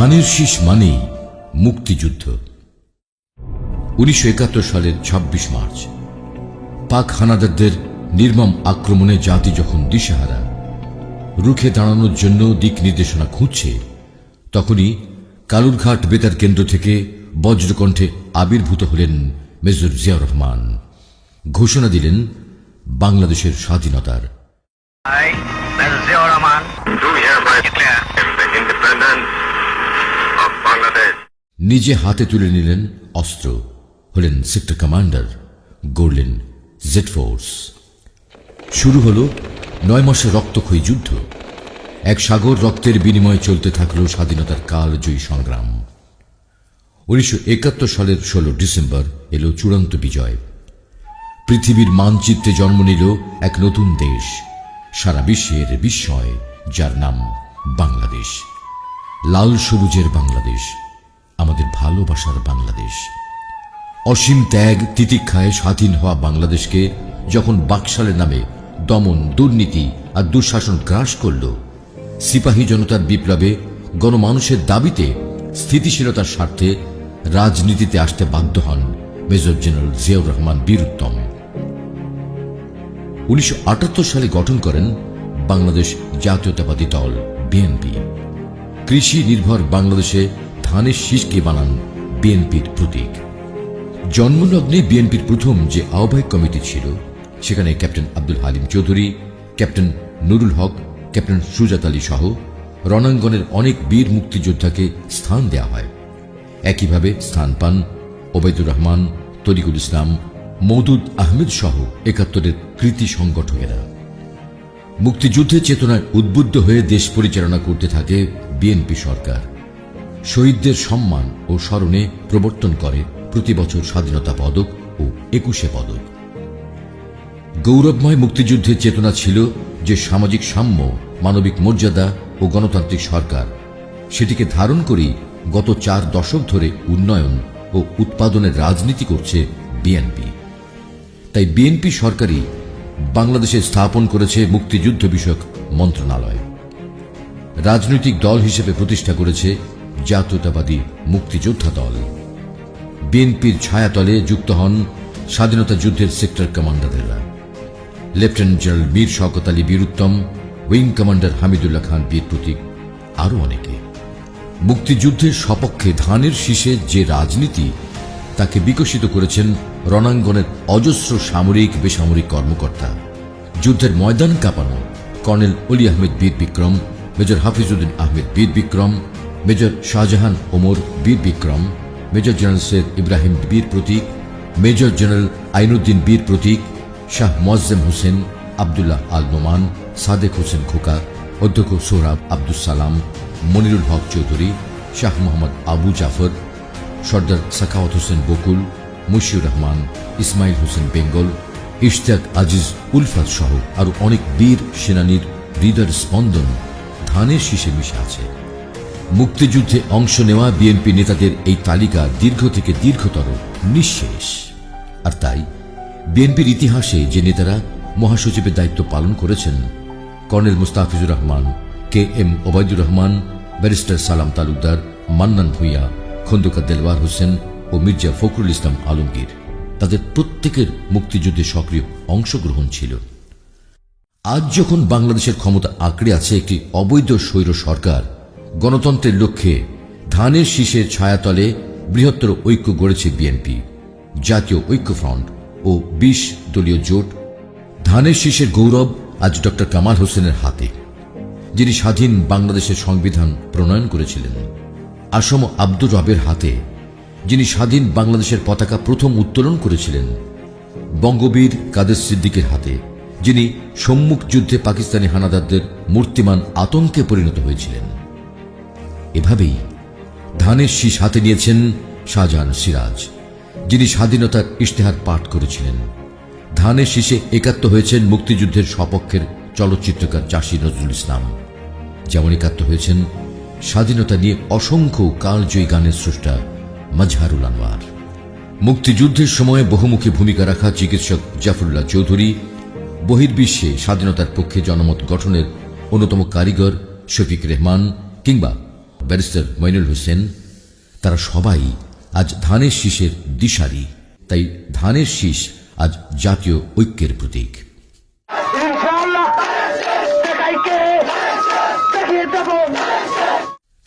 ধানের শীষ মানেই মুক্তিযুদ্ধ উনিশশো একাত্তর সালের ২৬ মার্চ পাক হানাদারদের নির্মম আক্রমণে জাতি যখন দিশেহারা রুখে দাঁড়ানোর জন্য দিক নির্দেশনা খুঁজছে তখনই কালুরঘাট বেতার কেন্দ্র থেকে বজ্রকণ্ঠে আবির্ভূত হলেন মেজর জিয়াউর রহমান ঘোষণা দিলেন বাংলাদেশের স্বাধীনতার I, Mrs. Zia Rahman, do hereby declare the independence. নিজে হাতে তুলে নিলেন অস্ত্র। হলেন সেক্টর কমান্ডার গড়লেন জেড ফোর্স। শুরু হল নয় মাসে রক্তক্ষয়ী যুদ্ধ। এক সাগর রক্তের বিনিময়ে চলতে থাকল স্বাধীনতার কালজয়ী সংগ্রাম। উনিশশো একাত্তর সালের ষোলো ডিসেম্বর এলো চূড়ান্ত বিজয়। পৃথিবীর মানচিত্রে জন্ম নিল এক নতুন দেশ, সারা বিশ্বের বিস্ময়, যার নাম বাংলাদেশ। লাল সবুজের বাংলাদেশ। আমাদের ভালোবাসার বাংলাদেশ। অসীম ত্যাগ, তিতিক্ষায় স্বাধীন হওয়া বাংলাদেশকে যখন বাকশালের নামে দমন, দুর্নীতি আর দুঃশাসন গ্রাস করল, সিপাহী জনতার বিপ্লবে গণমানুষের দাবিতে স্থিতিশীলতার স্বার্থে রাজনীতিতে আসতে বাধ্য হন মেজর জেনারেল জিয়াউর রহমান বীর উত্তম উনিশশো সালে গঠন করেন বাংলাদেশ জাতীয়তাবাদী দল, বিএনপি। কৃষি নির্ভর বাংলাদেশে ধানের শীষকে বানান বিএনপির প্রতীক। জন্মলগ্নে বিএনপির প্রথম যে আহ্বায়ক কমিটি ছিল, সেখানে captain Abdul Halim Chowdhury, captain Nurul Haque, captain Sujat Ali সহ রণাঙ্গনের অনেক বীর মুক্তিযোদ্ধাকে স্থান দেওয়া হয়। একইভাবে স্থান পান ওবায়দুর রহমান, তরিকুল ইসলাম মৌদুদ আহমেদ সহ একাত্তরের কৃতি সংগঠকেরা। মুক্তিযুদ্ধের চেতনায় উদ্বুদ্ধ হয়ে দেশ পরিচালনা করতে থাকে বিএনপি সরকার। শহীদদের সম্মান ও স্মরণে প্রবর্তন করে প্রতি বছর স্বাধীনতা পদক ও একুশে পদক। গৌরবময় মুক্তিযুদ্ধের চেতনা ছিল যে সামাজিক সাম্য, মানবিক মর্যাদা ও গণতান্ত্রিক সরকার, সেটিকে ধারণ করেই গত চার দশক ধরে উন্নয়ন ও উৎপাদনের রাজনীতি করছে বিএনপি। তাই বিএনপি সরকারই বাংলাদেশে স্থাপন করেছে মুক্তিযুদ্ধ বিষয়ক মন্ত্রণালয়। রাজনৈতিক দল হিসেবে প্রতিষ্ঠা করেছে জাতীয়তাবাদী মুক্তিযোদ্ধা দল। বিএনপির ছায়াতলে যুক্ত হন স্বাধীনতা যুদ্ধের sector commanders. Lieutenant general Mir Shawkat Ali Bir Uttam wing commander Hamidullah Khan Bir Protik, আরও অনেকে। মুক্তিযুদ্ধের সপক্ষে ধানের শীষে যে রাজনীতি, তাকে বিকশিত করেছেন রণাঙ্গনের অজস্র সামরিক, বেসামরিক কর্মকর্তা। যুদ্ধের ময়দান কাঁপানো কর্নেল অলি আহমেদ বীর বিক্রম, মেজর হাফিজউদ্দিন আহমেদ বীর Vikram major Shahjahan Omar Bir Bikram, major general Syed Ibrahim Bir Protik, major general Ainuddin বীর প্রতীক, শাহ মোয়াজ্জেম হোসেন, আবদুল্লাহ আল নোমান, সাদেক হোসেন খোকা, অধ্যক্ষ সোহরাব আব্দুল সালাম, মনিরুল হক চৌধুরী, শাহ মোহাম্মদ আবু জাফর, সর্দার সাখাওয়াত হোসেন বকুল, মুশিউর রহমান, ইসমাইল হোসেন বেঙ্গল, ইশতিয়াক আজিজ উলফাত সহ আরও অনেক বীর সেনানীর হৃদয়ের স্পন্দন ধানের শীষে মিশে আছে। মুক্তিযুদ্ধে অংশ নেওয়া বিএনপি নেতাদের এই তালিকা দীর্ঘ থেকে দীর্ঘতর, নিঃশেষ। আর তাই, বিএনপির ইতিহাসে যে নেতারা মহাসচিবের দায়িত্ব পালন করেছেন, colonel Mustafizur Rahman, K M Obaidur Rahman, barrister Salam Talukder, Mannan Bhuiyan, Khandakar Delwar Hossain ও মির্জা ফখরুল ইসলাম আলমগীর, তাদের প্রত্যেকের মুক্তিযুদ্ধে সক্রিয় অংশগ্রহণ ছিল। আজ যখন বাংলাদেশের ক্ষমতা আঁকড়ে আছে একটি অবৈধ স্বৈর সরকার গণতন্ত্রের লক্ষ্যে ধানের শীষের ছায়াতলে বৃহত্তর ঐক্য গড়েছে বিএনপি, জাতীয় ঐক্যফ্রন্ট ও বিশ দলীয় জোট। ধানের শীষের গৌরব আজ ডক্টর কামাল হোসেনের হাতে, যিনি স্বাধীন বাংলাদেশের সংবিধান প্রণয়ন করেছিলেন। আসম আব্দুর রবের হাতে, যিনি স্বাধীন বাংলাদেশের পতাকা প্রথম উত্তোলন করেছিলেন। বঙ্গবীর কাদের সিদ্দিকের হাতে, যিনি সম্মুখ যুদ্ধে পাকিস্তানি হানাদারদের মূর্তিমান আতঙ্কে পরিণত হয়েছিলেন। এভাবেই ধানের শীষ হাতে নিয়েছেন শাহজাহান সিরাজ, যিনি স্বাধীনতার ইশতেহার পাঠ করেছিলেন। ধানের শীষে একাত্ম হয়েছেন মুক্তিযুদ্ধের সপক্ষের চলচ্চিত্রকার চাষী নজরুল ইসলাম। যেমন একাত্ম হয়েছেন স্বাধীনতা নিয়ে অসংখ্য কালজয়ী গানের স্রষ্টা মজহারুল আনোয়ার। মুক্তিযুদ্ধের সময় বহুমুখী ভূমিকা রাখা চিকিৎসক জাফরুল্লাহ চৌধুরী বহির্বিশ্বে স্বাধীনতার পক্ষে জনমত গঠনের অন্যতম কারিগর শফিক রেহমান কিংবা ব্যারিস্টার মইনুল হোসেন তারা সবাই আজ ধানের শীষের দিশারি তাই ধানের শীষ আজ জাতীয় ঐক্যের প্রতীক।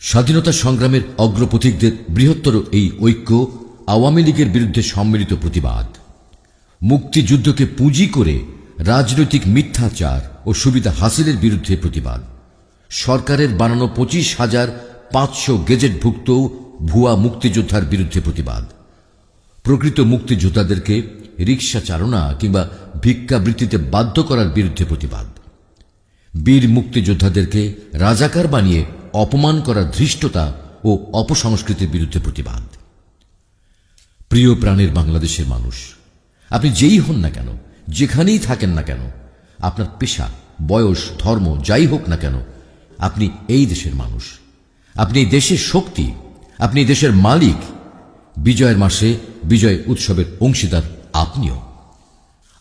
স্বাধীনতা সংগ্রামের অগ্রপথিকদের বৃহত্তর এই ঐক্য আওয়ামী লীগের বিরুদ্ধে সম্মিলিত প্রতিবাদ। মুক্তিযুদ্ধকে পুঁজি করে রাজনৈতিক মিথ্যাচার ও সুবিধা হাসিলের বিরুদ্ধে প্রতিবাদ। সরকারের বানানো পঁচিশ হাজার পাঁচশো গেজেটভুক্ত ভুয়া মুক্তিযোদ্ধার বিরুদ্ধে প্রতিবাদ। প্রকৃত মুক্তিযোদ্ধাদেরকে রিক্সা চালনা কিংবা ভিক্ষাবৃত্তিতে বাধ্য করার বিরুদ্ধে প্রতিবাদ। বীর মুক্তিযোদ্ধাদেরকে রাজাকার বানিয়ে অপমান করার ধৃষ্টতা ও অপসংস্কৃতির বিরুদ্ধে প্রতিবাদ। প্রিয় প্রাণের বাংলাদেশের মানুষ, আপনি যেই হন না কেন, যেখানেই থাকেন না কেন, আপনার পেশা, বয়স, ধর্ম, যাই হোক না কেন, আপনি এই দেশের মানুষ। আপনি দেশের শক্তি, আপনি দেশের মালিক। বিজয়ের মাসে বিজয় উৎসবের অংশীদার আপনিও।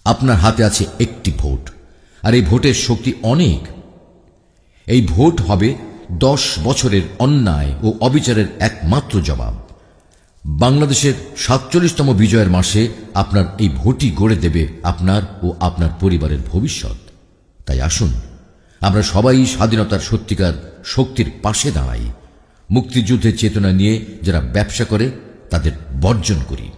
আপনার হাতে আছে একটি ভোট, আর এই ভোটের শক্তি অনেক। এই ভোট হবে দশ বছরের অন্যায় ও অবিচারের একমাত্র জবাব। বাংলাদেশের সাতচল্লিশতম বিজয়ের মাসে আপনার এই ভোটই গড়ে দেবে আপনার ও আপনার পরিবারের ভবিষ্যৎ। তাই আসুন, আমরা সবাই স্বাধীনতার সত্যিকার শক্তির পাশে দাঁড়াই। মুক্তিযুদ্ধের চেতনা নিয়ে যারা ব্যবসা করে তাদের বর্জন করি।